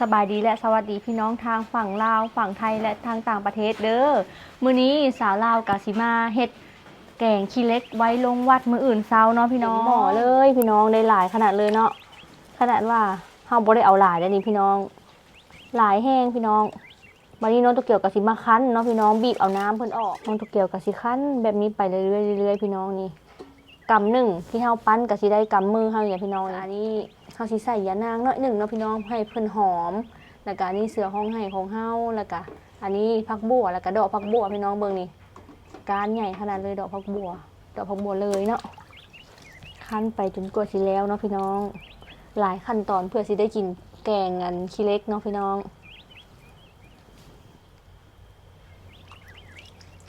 สบายดีและสวัสดีพี่น้องทางฝั่งลาวฝั่งไทยและทางต่างประเทศเด้อมื้อนี้สาวลาวกาสิมาเฮ็ดแกงขี้เล็กไว้ลงวัดมื้ออื่นเช้าเนาะพี่น้องหมอเลยพี่น้องได้หลายขนาดเลยเนาะขนาดว่าเฮาบ่ได้เอาหลายแล้วนี่พี่น้อง หลายแห้งพี่น้องวันนี้น้องตัวเกียวกับสิมาคั้นเนาะพี่น้องบีบเอาน้ำเพิ่นออกน้องตัวเกียวกับสิคั้นแบบนี้ไปเรื่อยๆเรื่อยๆพี่น้องนี่กำหนึ่งที่เฮาปั้นกับสิได้กำมือเฮาอย่างพี่น้องอันนี้ เฮาสิใส่ยานางน้อยหนึ่งเนาะพี่น้องให้เพิ่นหอม แล้วก็อันนี้เสือห้องให้ของเฮาแล้วก็อันนี้ผักบัวแล้วก็ดอกผักบัวพี่น้องเบิ่งนี่การใหญ่ขนาดเลยดอกผักบัว ดอกผักบัวเลยเนาะขั้นไปจนกว่าสิแล้วเนาะพี่น้อง หลายขั้นตอนเพื่อสิได้กินแกงกันขี้เล็กเนาะพี่น้อง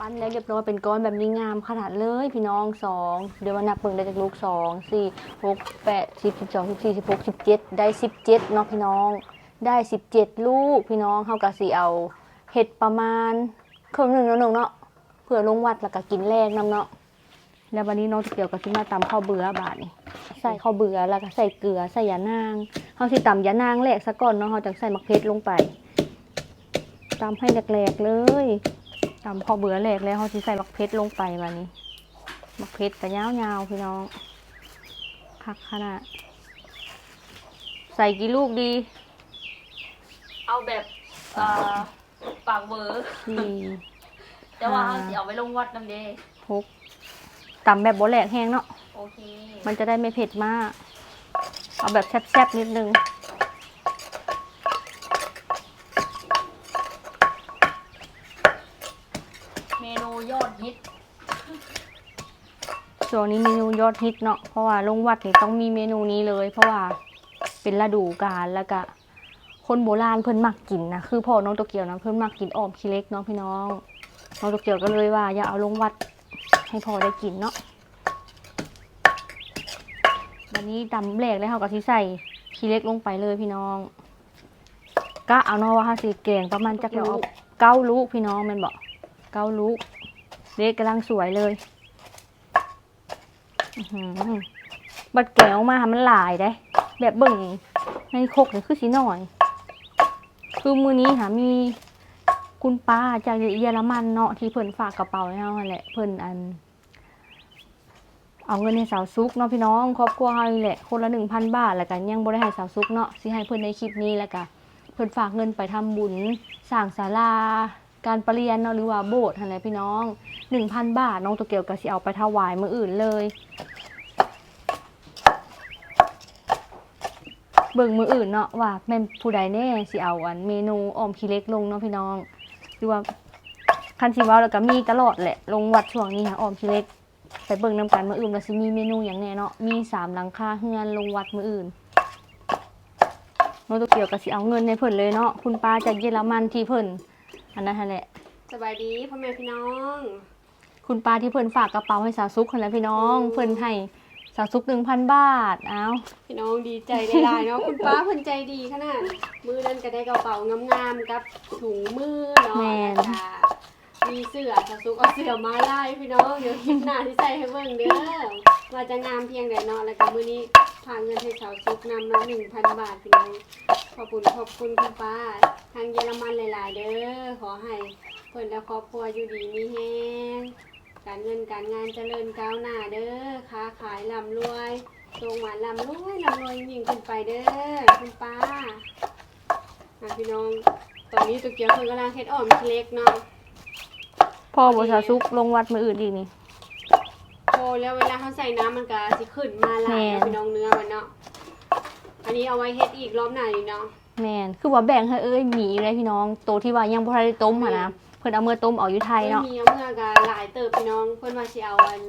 ปั้นแล้วเรียบร้อยเป็นก้อนแบบนี้งามขนาดเลยพี่น้องสองเดี๋ยวมานับเบิ่งได้จากลูกสองสี่หกแปดสิบสิบสองสิบสี่สิบหกสิบเจ็ดได้สิบเจ็ดเนาะพี่น้อง ได้สิบเจ็ดลูกพี่น้องเฮากะสีเอาเห็ดประมาณครึ่งหนึ่งเนาะเนาะเพื่อลงวัดแล้วก็กินแรกน้ำเนาะแล้ววันนี้น้องจะเกี่ยวกับที่มาตำข้าวเบื่อบาทนี่ใส่ข้าวเบื่อแล้วก็ใส่เกลือใส่ยานางเฮาสิตำยานางแหลกซะก่อนเนาะเฮาจังใส่มะเขือลงไปตำให้แหลกๆเลย ตำข้าวเบื่อแหลกแล้วเฮาสิใส่มะเขือลงไปวันนี้มะเขือก็ยาวๆพี่น้องคักขนาดใส่กี่ลูกดี เอาแบบเอ่อปากเบอร์สี่แต่ว่าเอาสิเอาไปลงวัดน้ำเดหกตำแบบโบแหลกแห้งเนาะโอเคมันจะได้ไม่เผ็ดมาก เอาแบบแซ่บๆนิดนึง เมนูยอดฮิต ช่วงนี้เมนูยอดฮิตเนาะเพราะว่าลงวัดนี่ต้องมีเมนูนี้เลย เพราะว่าเป็นฤดูกาลแล้วก็คนโบราณเพิ่นมักกินนะคือพ่อน้องโตเกียวนะเพิ่นมักกินออมขี้เล็กเนาะพี่น้องน้องโตเกียวก็เลยว่าอย่าเอาลงวัดให้พ่อได้กินเนาะวันนี้ตำแหลกแล้วเขาก็สิใส่ขี้เล็กลงไปเลยพี่น้อง ก็เอาเนาะว่าสิแกงประมาณจักเก้าลูกพี่น้องมันบอกเก้าลูกเล็กกำลังสวยเลย บัดแกงออกมามันหลายได้ แบบเบิ่งในโคกนี่คือสีหน่อย คือมือนี้ค่ะมีคุณป้าจากเยอรมันเนาะที่เพิ่นฝากกระเป๋าให้เราหั่นแหละเพิ่นอัน เอาเงินให้สาวซุกเนาะพี่น้องครอบครัวเฮานี่แหละคนละหนึ่งพันบาทแล้วกันยังบ่ได้ให้สาวซุกเนาะสิให้เพิ่นในคลิปนี้แล้วก็เพิ่นฝากเงินไปทำบุญสร้างศาลา การประเรียนเนาะหรือว่าโบสถ์หั่นแหละพี่น้องหนึ่งพันบาทน้องตัวเกียวก็สิเอาไปถวายมืออื่นเลย เบิ่งมืออื่นเนาะว่าแม่นผู้ใดแน่สิเอาอันเมนูออมขี้เล็กลงเนาะพี่น้องหรือว่าคันสิเว้าแล้วก็มีตลอดแหละ ลงวัดช่วงนี้ค่ะออมขี้เล็กไปเบิ่งนำกันมืออื่นว่าสิมีเมนูอย่างแน่เนาะมีสามหลังคาเฮือนลงวัดมืออื่นโนโตเกียวก็สิเอาเงินในเพิ่นเลยเนาะคุณป้าจากเยอรมันที่เพิ่น อันนั้นหั่นแหละ สบายดีพ่อแม่พี่น้อง คุณป้าที่เพิ่นฝากกระเป๋าให้สาวซุกคนแล้วพี่น้อง เพิ่นให้สาวซุกหนึ่งพันบาท เอ้าพี่น้องดีใจได้หลายเนาะ คุณป้าเพิ่นใจดีขนาดมือนั้นก็ได้กระเป๋างามๆกับถุงมือเนาะแม่นแล้วก็ มีเสื้อสะซุกเอาเสื้อมาไล่พี่น้องเดี๋ยวคลิปหน้าที่ใส่ให้เบิ่งเด้อว่าจะงามเพียงใดเนาะแล้วก็มื้อนี้พาเงินให้สาวซุกนำเนาะ1,000บาทพี่น้องขอบคุณขอบคุณคุณป้า ทางเยอรมันหลาย ๆ เด้อขอให้เพิ่นและครอบครัวอยู่ดีมีแฮงการเงินการงานเจริญก้าวหน้าเด้อค้าขายร่ำรวยโรงหวานร่ำรวยร่ำรวยยิ่งขึ้นไปเด้อคุณป้าอะพี่น้องตอนนี้ตุ๊กเกียวเพิ่นกำลังเฮ็ดอ่อมเล็กเนาะ พ่อบสาวซุกลงวัดมืออื่นอีกนี่ โอ้แล้วเวลาเขาใส่น้ำมันก็สิขึ้นมาหลายแม่เนาะพี่น้องเนื้อมันเนาะ อันนี้เอาไว้เฮ็ดอีกรอบหน้านี่เนาะ แมนคือว่าแบ่งให้เอ้ยหมีเลยพี่น้องโตที่ว่ายังบ่ทันได้ต้มอะนะเพิ่นเอามือต้มเอาอยู่ไทยเนาะ มีเอาเมื่อก็หลายเติบพี่น้อง เพิ่นว่าสิเอาอัน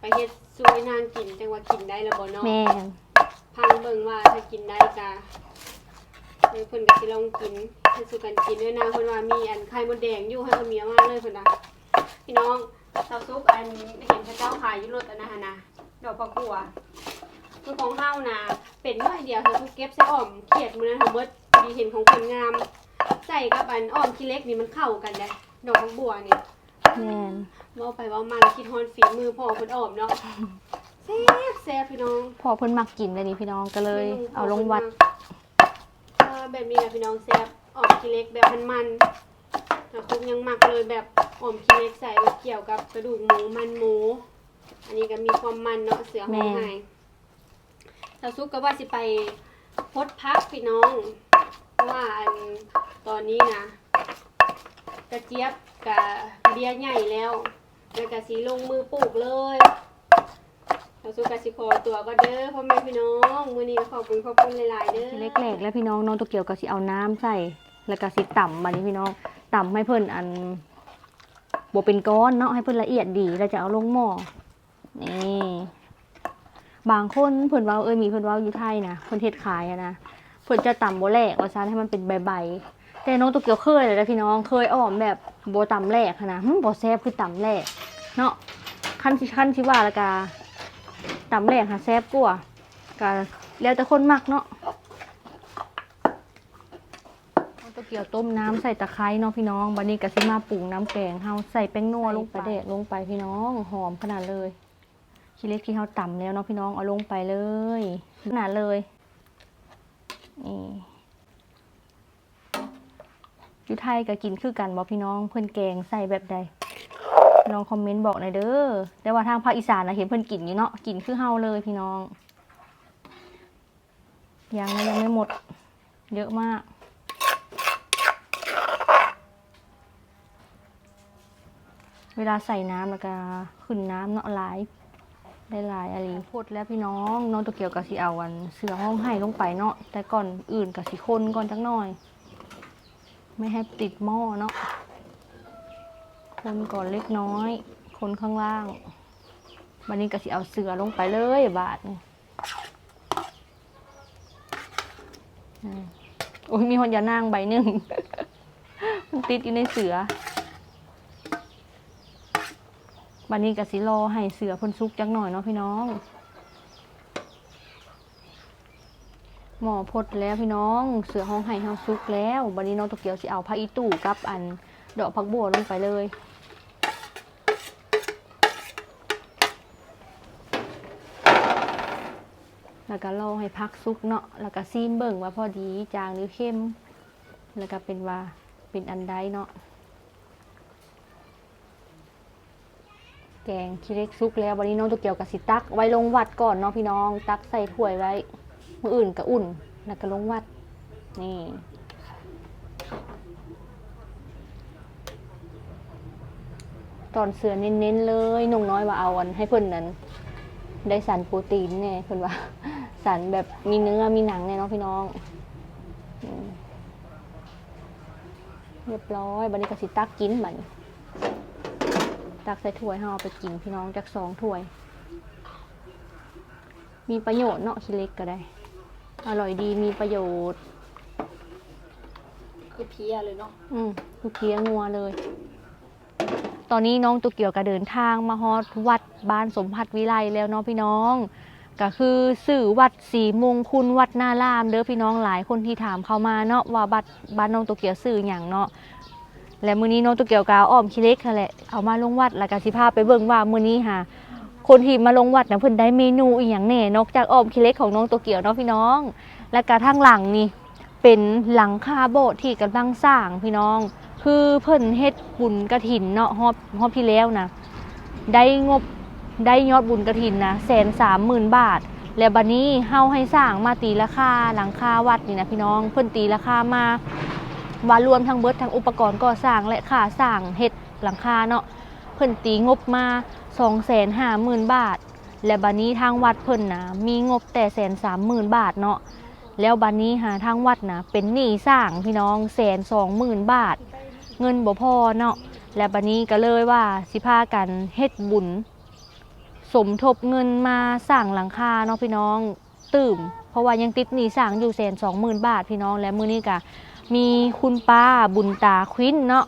ไปเฮ็ดซุยนางกินจังว่ากินได้แล้วบ่เนาะแมนพังเบิ่งว่าถ้ากินได้กะ เออเพิ่นก็สิลองกินให้สุกันกินด้วยนะเพิ่นว่ามีอันไข่มดแดงอยู่ให้เอาเมียมาเลยเพิ่นน่ะพี่น้องเซาซุปอันเห็นพระเจ้าขายอยู่รถอันนั้นหั่นนะดอกผักบัวคือของเฮานะเป็นน้อยเดียวเธอทุกเก็บใส่อ้อมเขียดมื้อนั้นเฮาเบิดพอดีเห็นของคนงาม ใส่กับอันอ้อมขี้เล็กนี่มันเข้ากันได้ดอกผักบัวนี่แมนเว้าไปเว้ามาคิดฮอนฝีมือพ่อเพิ่นอ้อมเนาะแซ่บแซ่บพี่น้องพ่อเพิ่นมักกินเลยนี่พี่น้องก็เลย เอาลงวัดเออ แบบนี้แหละพี่น้องแซ่บออมขี้เล็กแบบมันๆถ้าคุกยังหมักเลยแบบออมขี้เล็กใส่แบบเกี่ยวกับกระดูกหมูมันหมู อันนี้ก็มีความมันเนาะเสือหอมไห้สาวซุกก็ว่าสิไปพดพักพี่น้องเพราะว่าอันตอนนี้นะกระเจี๊ยบกับเบียร์ใหญ่แล้วแล้วก็สีลงมือปลูกเลย สาวซุกกสิขอตัวก็เด้อพ่อแม่พี่น้องมื้อนี้ก็ขอบคุณขอบคุณหลายๆเด้อทีเล็กๆแล้วพี่น้องน้องตัวเกียวก็สิเอาน้ำใส่แล้วก็สิต่ำบัดนี้พี่น้องต่ำให้เพิ่นอันบ่เป็นก้อนเนาะให้เพิ่นละเอียดดีแล้วจะเอาลงหม้อนี่บางคนเพิ่นเว้าเอ้ยมีเพิ่นเว้าอยู่ไทยนะเพิ่นเฮ็ดขายอะนะเพิ่นจะต่ำบ่แหลกว่าซั่นให้มันเป็นใบๆแต่น้องตัวเกียวเคยเลยนะพี่น้องเคยอ้อมแบบบ่ต่ำแหลกนะบ่แซ่บคือต่ำแหลกเนาะคันสิคันสิว่าแล้วก็ ตำแหลกหาแซ่บกว่าก็แล้วแต่คนมักเนาะเอาตะเกียวต้มน้ำใส่ตะไคร้เนาะพี่น้องบันนี้กะสิมาปรุงน้ำแกงเฮาใส่แป้งนัวลงไปเด็ดลงไปพี่น้องหอมขนาดเลยขี้เล็กที่เฮาต่ำแล้วเนาะพี่น้องเอาลงไปเลยขนาดเลยนี่อยู่ไทยก็กินคือกันบอพี่น้องเพิ่นแกงใส่แบบใด ลองคอมเมนต์บอกหน่อยเด้อแต่ว่าทางภาคอีสานนะเห็นเพิ่นกินอยู่เนาะกินคือเฮาเลยพี่น้อง ยังยังไม่หมด เยอะมาก เวลาใส่น้ำแล้วก็ขึ้นน้ำเนาะหลายได้หลายอะไรพดแล้วพี่น้องน้องตัวเกียวกับสีเอาวันเสือห้องให้ลงไปเนาะแต่ก่อนอื่นกับสีคนก่อนจักหน่อย ไม่ให้ติดหม้อเนาะ คนก่อนเล็กน้อย คนข้างล่างวันนี้ก็สิเอาเสือลงไปเลยบาทนี่โอ้ยมีคนยานางใบหนึ่งมันติดอยู่ในเสือบันนี้กับสิรอให้เสือพ่นซุกจักหน่อยเนาะพี่น้องหมอพดแล้วพี่น้อง เสือห้องไห้เฮาซุกแล้วบันนี้น้องตะเกียวสิเอาผักอีตู่กับอันดอกผักบัวลงไปเลย แล้วก็รอให้พักซุกเนาะแล้วก็ซีมเบิ่งว่าพอดีจางหรือเข้ม แล้วก็เป็นว่าเป็นอันใดเนาะแกงขี้เล็กซุกแล้ววันนี้น้องตัวเกี่ยวกับสิตัก ไว้ลงวัดก่อนเนาะพี่น้อง ตักใส่ถ้วยไว้มืออื่นก็อุ่นแล้วก็ลงวัดนี่ตอนเสือเน้นๆเลยนุ่งน้อยว่าเอาอันให้เพิ่นนั้น ได้สารโปรตีนเนี่ยเพิ่นว่า สารแบบมีเนื้อมีหนังเนี่ยเนาะพี่น้องอืมเรียบร้อยบันนี้ก็สิตักกินบัดนี้ตักใส่ถ้วยให้เอาไปกินพี่น้องจากสองถ้วย มีประโยชน์เนาะขี้เล็กก็ได้ อร่อยดีมีประโยชน์ คือเพียเลยเนาะ อืมคือเคี้ยงัวเลย ตอนนี้น้องตุกเกี่ยวกับเดินทางมาฮอดวัดบ้านสมพัฒน์วิไลแล้วเนาะพี่น้อง ก็คือสื่อวัดสีมงคุณวัดนารามเด้อพี่น้องหลายคนที่ถามเขามาเนาะว่าบัดบ้านน้องตุกเกียวสื่ออย่างเนาะและมื้อนี้น้องตุกเกียวกาอ้อมขี้เล็กค่ะแหละเอามาลงวัดแล้วก็สิพาไปเบิ่งว่ามื้อนี้ค่ะคนที่มาลงวัดนะเพิ่นได้เมนูอีหยังแหน่นอกจากอ้อมขี้เล็กของน้องตัวเกียวเนาะพี่น้อง และก็ทางหลังนี่เป็นหลังคาโบสถ์ที่กำลังสร้างพี่น้อง คือเพิ่นเฮ็ดบุญกระถินเนาะฮอบฮอบที่แล้วนะได้งบ ได้ยอดบุญกระถินนะแสนสามหมื่นบาท แล้วบัดนี้เฮาให้สร้างมาตีราคาหลังคาวัดนี่นะพี่น้องเพิ่นตีราคามาว่ารวมทั้งเบิดทั้งอุปกรณ์ก่อสร้างและค่าสร้างเฮ็ดหลังคาเนาะเพิ่นตีงบมา250,000 บาท และบัดนี้ทางวัดเพิ่นนะมีงบแต่แสนสามหมื่นบาทเนาะแล้วบัดนี้หาทางวัดนะเป็นหนี้สร้างพี่น้องแสนสองหมื่นบาท เงินบ่พอเนาะและบัดนี้ก็เลยว่าสิพากันเฮ็ดบุญ สมทบเงินมาสร้างหลังคาเนาะพี่น้องตื่มเพราะว่ายังติดหนี้สร้างอยู่แสนสองหมื่นบาทพี่น้องและมื้อนี้ก็มีคุณป้าบุญตาควินเนาะ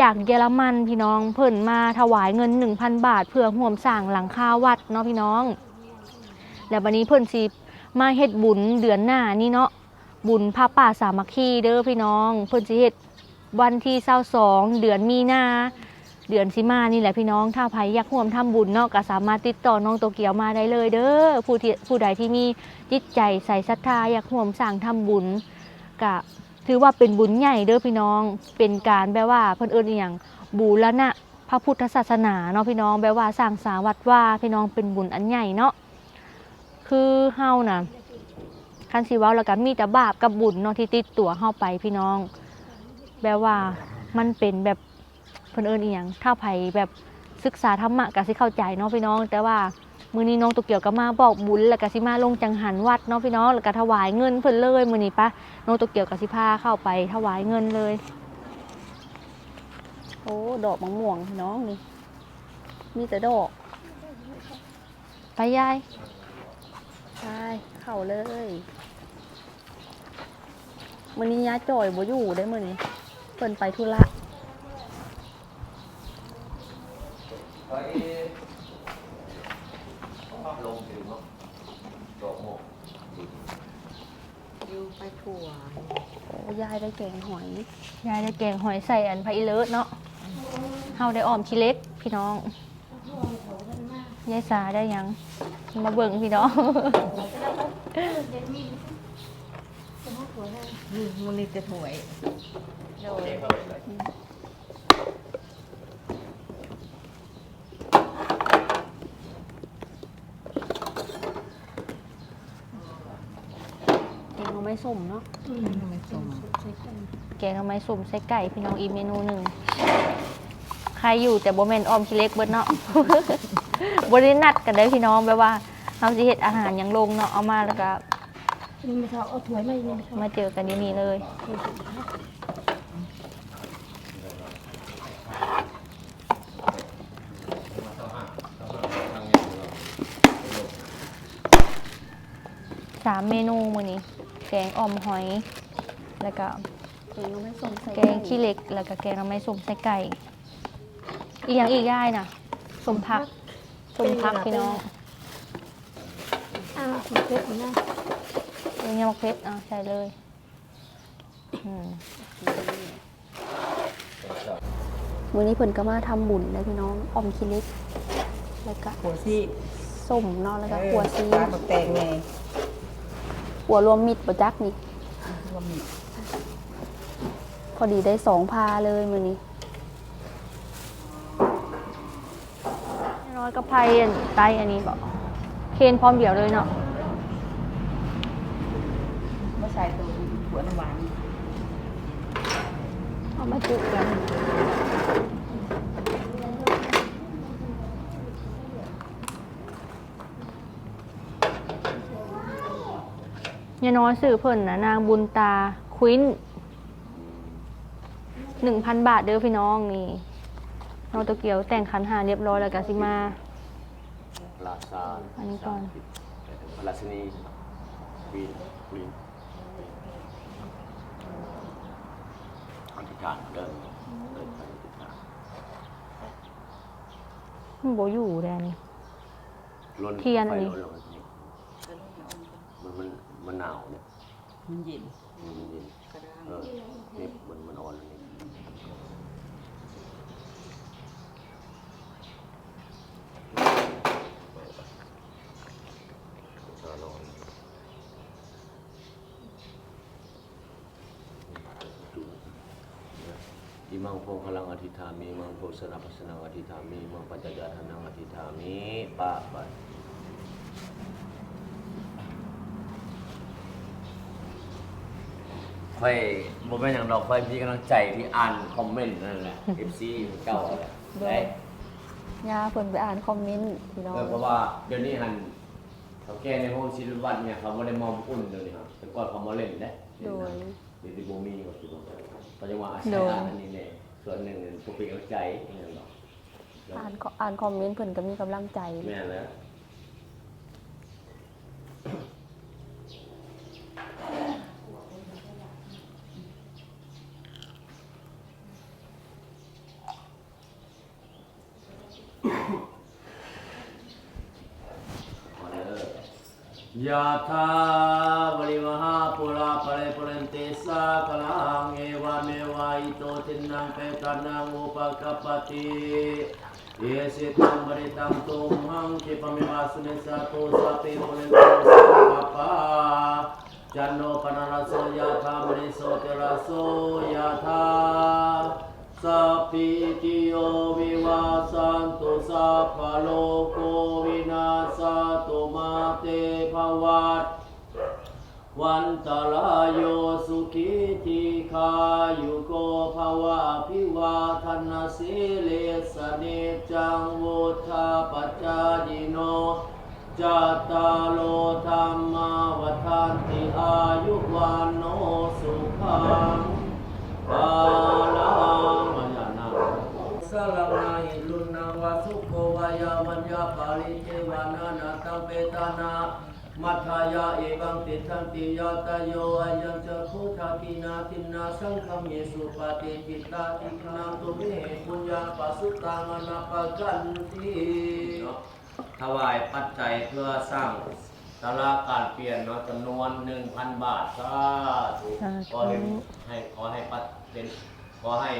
จากเยอรมันพี่น้องเพิ่นมาถวายเงิน 1,000 บาท เพื่อห่วมสร้างหลังคาวัดเนาะพี่น้อง แล้ววันนี้เพิ่นสิมาเฮ็ดบุญเดือนหน้านี่เนาะบุญพระป่าสามัคคีเด้อพี่น้อง เพิ่นสิเฮ็ดวันที่22เดือนมีนา เดือนสิมานี่แหละพี่น้องถ้าใครอยากร่วมทำบุญเนาะก็สามารถติดต่อน้องโตเกียวมาได้เลยเด้อผู้ที่ผู้ใดที่มีจิตใจใส่ศรัทธาอยากร่วมสร้างทำบุญกกะถือว่าเป็นบุญใหญ่เด้อพี่น้องเป็นการแบบว่าเพิ่นเอิ้นอีหยังบูรณะพระพุทธศาสนาเนาะพี่น้องแบบว่าสร้างสาวัดว่าพี่น้องเป็นบุญอันใหญ่เนาะคือเฮาน่ะคันสิเว้าแล้วก็มีแต่บาปกับบุญเนาะที่ติดตัวเฮาไปพี่น้องแบบว่ามันเป็นแบบ เพิ่นเอิ้นอีหยังถ้าไผแบบศึกษาธรรมะก็สิเข้าใจเนาะพี่น้อง แต่ว่ามื้อนี้น้องตุกเกี่ยวก็มาบอกบุญแล้วก็สิมาลงจังหันวัดเนาะพี่น้องแล้วก็ถวายเงินเพิ่นเลยมื้อนี้ปะน้องตุกเกี่ยวก็สิพาเข้าไปถวายเงินเลย โอ้ดอกมะม่วงพี่น้องนี่มีแต่ดอกไปยายไปเข้าเลยมื้อนี้ยาจ่อยบ่อยู่ได้มื้อนี้เพิ่นไปธุระ อยู่ไปถั่วโอ้ยายได้แกงหอย ยายได้แกงหอยใส่อันไผ่เลิศเนาะเฮาได้ออมขี้เล็กพี่น้อง ยายสาได้หยัง มาเบิ่งพี่น้องมันนี่จะถวย แกงเอาไม้ส้มเนาะไม่สมแกงเอาไม้ส้มใส่ไก่พี่น้องอีกเมนูหนึ่งใครอยู่แต่บ่แม่นออมขี้เล็กเบิดเนาะบ่ได้นัดกันได้อพี่น้องแบบว่าเฮาสิเฮ็ดอาหารหยังลงเนาะเอามาแล้วก็นี่ไม่ชอบเอาถ้วยมานี่ไม่ชอบมาเจอกันอยู่นี่เลย สามเมนูมื้อนี้ แกงอ่อมหอย แล้วก็แกงเอาไม้ส้มใส่แกงขี้เหล็ก แล้วก็แกงน้ำไม้ส้มใส่ไก่ อีกอย่างอีกย่ายน่ะสมพักสมพักพี่น้องอ้าวมันเผ็ดอยู่นะเรื่องยำมะเพชรอะใส่เลยอืมวันนี้เพิ่นก็มาทำบุญเลยพี่น้องอ่อมขี้เหล็ก แล้วก็หัวซี่ส้มเนาะแล้วก็ขัวซีปลาหมึกแตงไง ขัวรวมมิตรประจักนี่ รวมมิตรพอดีได้สองพาเลยมือนี้น้อยก็ไพ่อันไตอันนี้บอกเคนพร้อมเดี่ยวเลยเนาะไม่ใส่ตัวหัวน้ำหวานเอามาจุกัน ยายน้อยสื่อเพิ่นนะนางบุญตาควินหนึ่งพันบาทเด้อพี่น้องนี่น้องโตเกียวแต่งขันหาเรียบร้อยแล้วกาซิมา ลาซาอันนี้ก่อนพลาสนีควีนควีนอธิษฐานเดินเดินไปอธิษฐานมันโบอยู่เลยอันนี้ล้นเทียนอันนี้ ไฟล้ลงมันมัน มันหนาวเนี่ยมันเย็นมันเย็นเออนี่มันมันอ่อนแล้วนี่ชาลอนอิมังโพพลังอธิษฐามีมังโพสนาปัสนาอธิษฐามีมังปัจจยาทานังอธิษฐามีปะปะ ค่อยบ่แม่นหยังดอกค่อยมีกำลังใจที่อ่านคอมเมนต์นั่นแหละ FC เก่าแหละได้ยาเพิ่นไปอ่านคอมเมนต์พี่น้องเออเพราะว่าเดี๋ยวนี้หันเขาแก้ในห้องศิลปวัฒน์เนี่ยเขาไม่ได้มองอุ่นเดี๋ยวนี้ครับแต่ก่อนเขามาเล่นได้เล่นหนังเดี๋ยวนี้บ่มีก็คือเขาจะว่าอาศัยอ่านอันนี้เนี่ยส่วนหนึ่งพวกเป็นกำลังใจอย่างเงี้ยหรอกอ่านคอ่านคอมเมนต์เพิ่นก็มีกำลังใจแม่แล้ว ยะถาวริวหาปุราปะเรปุเรนติสากลังเอวเมวะอิโตทินังเปตานังอุปกัปติเยสิตังบริตังตุมหังคิปะเมวะสุเนสะโตสะเปปุเรนโตสังกปปะจันโนปนรสโสยะธามณิโสติรสโสยะธา สัพพิติโยวิวาสันตุสัพพโลโควินาศตุมาเตภวัตวันตรายโยสุขีทีขายุโกภวะพิวาทนาสิเลสเนจังวุธาปัจจายโนจัตตาโลธรรมาวันติอายุวันโนสุขังปาลัง สลังนาหิลุนนาวาสุโกวายาวัญญาปาลิเทวานานาตังเปตานามัทายาเอวังติทันติยาตโยอายังจะพุทธากินาทินนาสังฆเมสุปฏิจิตตาติคนังตุเมปุญญาปัสสุตังอนาปกันติถวายปัจจัยเพื่อสร้างตลาการเปลี่ยนเนาะจำนวน1,000บาทสาธุสาธุขอให้ให้ขอให้ปัดเป็นขอให้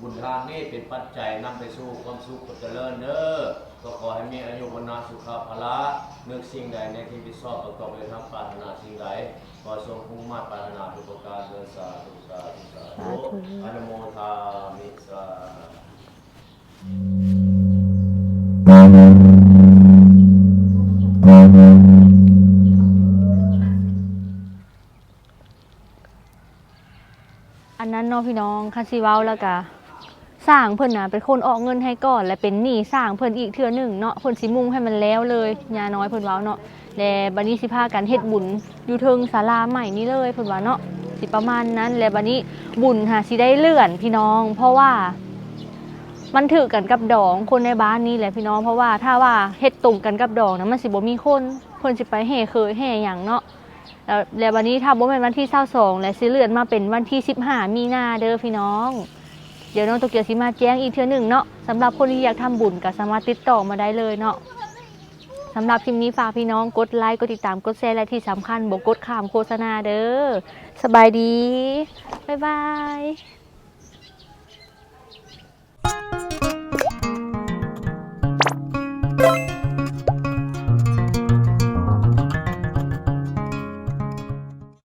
บุญทางนี้เป็นปัจจัยนำไปสู่ความสุขความเจริญเด้อก็ขอให้มีอายุวันนาสุขภาละนึกสิ่งใดในที่พิชอบประกอบไปทางปรารถนาสิ่งใดขอทรงพุ่งมาปรารถนาทุกประการเดินสาธุสาธุสาธุอนุโมทามิสาอันนั้นเนาะพี่น้องคันสิเว้าแล้วก็ สร้างเพิ่นนะเป็นคนออกเงินให้ก่อน และเป็นหนี้สร้างเพิ่นอีกเทื่อหนึ่งเนาะเพิ่นสิมุ่งให้มันแล้วเลยยาน้อยเพิ่นว้าเนาะและบัดนี้สิพากันเฮ็ดบุญอยู่เทิงศาลาใหม่นี้เลยเพิ่นว่าเนาะสิประมาณนั้น และบัดนี้บุญหาสิได้เลื่อนพี่น้อง เพราะว่า มันถือกันกับดองคนในบ้านนี้แหละพี่น้องเพราะว่าถ้าว่าเฮ็ดตรงกันกับดองนะมันสิบ่มีคนเพิ่นสิไปแห่เคยแห่หยังเนาะแล้วแล้ววันนี้ถ้าบ่เป็นวันที่22และสิเลื่อนมาเป็นวันที่15มีนาเด้อพี่น้อง เดี๋ยวน้องโตเกียวสิมาแจ้งอีกเทื่อหนึ่งเนาะสำหรับคนที่อยากทำบุญก็สามารถติดต่อมาได้เลยเนาะสำหรับคลิปนี้ฝากพี่น้องกดไลค์กดติดตามกดแชร์และที่สำคัญบอกดข้ามโฆษณาเด้อสบายดี บ๊ายบาย